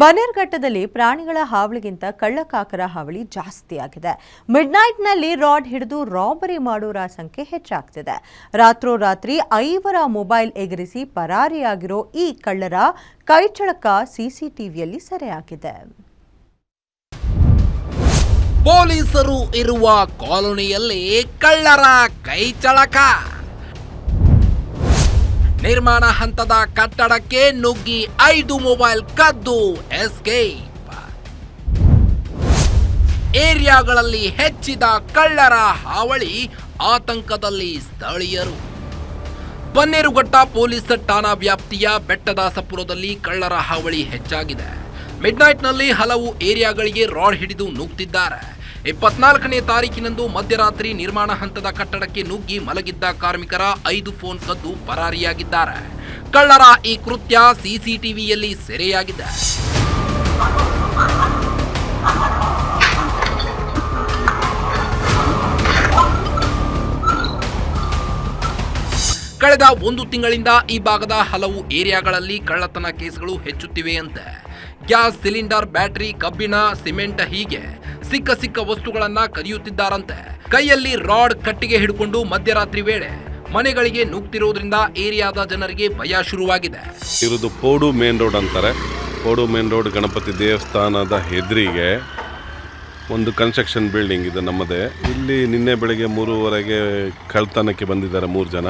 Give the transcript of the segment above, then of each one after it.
ಬನ್ನೇರ್ಘಟ್ಟದಲ್ಲಿ ಪ್ರಾಣಿಗಳ ಹಾವಳಿಗಿಂತ ಕಳ್ಳಕಾಕರ ಹಾವಳಿ ಜಾಸ್ತಿಯಾಗಿದೆ ಮಿಡ್ನೈಟ್ನಲ್ಲಿ ರಾಡ್ ಹಿಡಿದು ರಾಬರಿ ಮಾಡೋರ ಸಂಖ್ಯೆ ಹೆಚ್ಚಾಗ್ತಿದೆ. ರಾತ್ರೋರಾತ್ರಿ ಐವರ ಮೊಬೈಲ್ ಎಗರಿಸಿ ಪರಾರಿಯಾಗಿರೋ ಈ ಕಳ್ಳರ ಕೈಚಳಕ ಸಿಸಿಟಿವಿಯಲ್ಲಿ ಸೆರೆಯಾಗಿದೆ. ಪೊಲೀಸರು ಇರುವ ಕಾಲೋನಿಯಲ್ಲಿ ಕಳ್ಳರ ಕೈಚಳಕ. ನಿರ್ಮಾಣ ಹಂತದ ಕಟ್ಟಡಕ್ಕೆ ನುಗ್ಗಿ ಐದು ಮೊಬೈಲ್ ಕದ್ದು ಎಸ್ಕೇಪ್. ಏರಿಯಾಗಳಲ್ಲಿ ಹೆಚ್ಚಿದ ಕಳ್ಳರ ಹಾವಳಿ ಆತಂಕದಲ್ಲಿ ಸ್ಥಳೀಯರು. ಬನ್ನೇರುಘಟ್ಟ ಪೊಲೀಸ್ ಠಾಣಾ ವ್ಯಾಪ್ತಿಯ ಬೆಟ್ಟದಾಸಪುರದಲ್ಲಿ ಕಳ್ಳರ ಹಾವಳಿ ಹೆಚ್ಚಾಗಿದೆ. ಮಿಡ್ನೈಟ್ನಲ್ಲಿ ಹಲವು ಏರಿಯಾಗಳಿಗೆ ರಾಡ್ ಹಿಡಿದು ನುಗ್ತಿದ್ದಾರೆ. ಇಪ್ಪತ್ನಾಲ್ಕನೇ ತಾರೀಕಿನಂದು ಮಧ್ಯರಾತ್ರಿ ನಿರ್ಮಾಣ ಹಂತದ ಕಟ್ಟಡಕ್ಕೆ ನುಗ್ಗಿ ಮಲಗಿದ್ದ ಕಾರ್ಮಿಕರ ಐದು ಫೋನ್ ಕದ್ದು ಪರಾರಿಯಾಗಿದ್ದಾರೆ. ಕಳ್ಳರ ಈ ಕೃತ್ಯ ಸಿಸಿಟಿವಿಯಲ್ಲಿ ಸೆರೆಯಾಗಿದೆ. ಕಳೆದ ಒಂದು ತಿಂಗಳಿಂದ ಈ ಭಾಗದ ಹಲವು ಏರಿಯಾಗಳಲ್ಲಿ ಕಳ್ಳತನ ಕೇಸ್ಗಳು ಹೆಚ್ಚುತ್ತಿವೆಯಂತೆ ಗ್ಯಾಸ್ ಸಿಲಿಂಡರ್, ಬ್ಯಾಟರಿ, ಕಬ್ಬಿಣ, ಸಿಮೆಂಟ್ ಹೀಗೆ ಸಿಕ್ಕ ಸಿಕ್ಕ ವಸ್ತುಗಳನ್ನ ಕದಿಯುತ್ತಿದ್ದಾರಂತೆ. ಕೈಯಲ್ಲಿ ರಾಡ್ ಕಟ್ಟಿಗೆ ಹಿಡ್ಕೊಂಡು ಮಧ್ಯರಾತ್ರಿ ವೇಳೆ ಮನೆಗಳಿಗೆ ನುಗ್ತಿರೋದ್ರಿಂದ ಏರಿಯಾದ ಜನರಿಗೆ ಭಯ ಶುರುವಾಗಿದೆ. ಇರೋದು ಪೋಡು ಮೇನ್ ರೋಡ್ ಅಂತಾರೆ. ಪೋಡು ಮೇನ್ ರೋಡ್ ಗಣಪತಿ ದೇವಸ್ಥಾನದ ಹೆದರಿಗೆ ಒಂದು ಕನ್ಸ್ಟ್ರಕ್ಷನ್ ಬಿಲ್ಡಿಂಗ್ ಇದೆ ನಮ್ಮದೇ. ಇಲ್ಲಿ ನಿನ್ನೆ ಬೆಳಗ್ಗೆ ಮೂರುವರೆಗೆ ಕಳ್ತನಕ್ಕೆ ಬಂದಿದ್ದಾರೆ ಮೂರು ಜನ.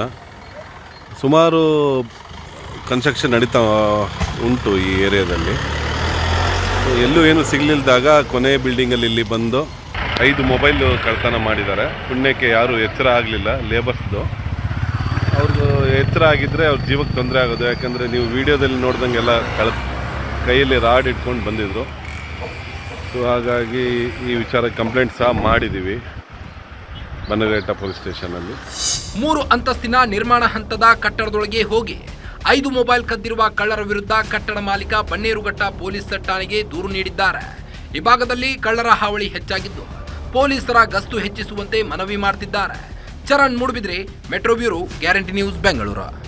ಸುಮಾರು ಕನ್ಸ್ಟ್ರಕ್ಷನ್ ನಡೀತಾ ಉಂಟು ಈ ಏರಿಯಾದಲ್ಲಿ ಎಲ್ಲೂ ಏನು ಸಿಗಲಿಲ್ದಾಗ ಕೊನೆ ಬಿಲ್ಡಿಂಗಲ್ಲಿ ಇಲ್ಲಿ ಬಂದು ಐದು ಮೊಬೈಲ್ ಕಳ್ತನ ಮಾಡಿದ್ದಾರೆ. ಪುಣ್ಯಕ್ಕೆ ಯಾರೂ ಎಚ್ಚರ ಆಗಲಿಲ್ಲ ಲೇಬರ್ಸ್ದು ಅವ್ರದ್ದು ಎಚ್ಚರ ಆಗಿದ್ದರೆ ಅವ್ರ ಜೀವಕ್ಕೆ ತೊಂದರೆ ಆಗೋದು. ಯಾಕಂದರೆ ನೀವು ವಿಡಿಯೋದಲ್ಲಿ ನೋಡ್ದಂಗೆಲ್ಲ ಕಳ ಕೈಯಲ್ಲಿ ರಾಡ್ ಇಟ್ಕೊಂಡು ಬಂದಿದ್ದರು ಸೊ ಹಾಗಾಗಿ ಈ ವಿಚಾರ ಕಂಪ್ಲೇಂಟ್ ಸಹ ಮಾಡಿದ್ದೀವಿ ಬನ್ನಘಟ್ಟ ಪೊಲೀಸ್ ಸ್ಟೇಷನಲ್ಲಿ ಮೂರು ಅಂತಸ್ತಿನ ನಿರ್ಮಾಣ ಹಂತದ ಕಟ್ಟಡದೊಳಗೆ ಹೋಗಿ ಐದು ಮೊಬೈಲ್ ಕದ್ದಿರುವ ಕಳ್ಳರ ವಿರುದ್ಧ ಕಟ್ಟಡ ಮಾಲೀಕ ಬನ್ನೇರುಘಟ್ಟ ಪೊಲೀಸ್ ಠಾಣೆಗೆ ದೂರು ನೀಡಿದ್ದಾರೆ. ಈ ಭಾಗದಲ್ಲಿ ಕಳ್ಳರ ಹಾವಳಿ ಹೆಚ್ಚಾಗಿದ್ದು, ಪೊಲೀಸರ ಗಸ್ತು ಹೆಚ್ಚಿಸುವಂತೆ ಮನವಿ ಮಾಡ್ತಿದ್ದಾರೆ. Charan Moodbidri, metro bureau, guarantee news, Bengaluru.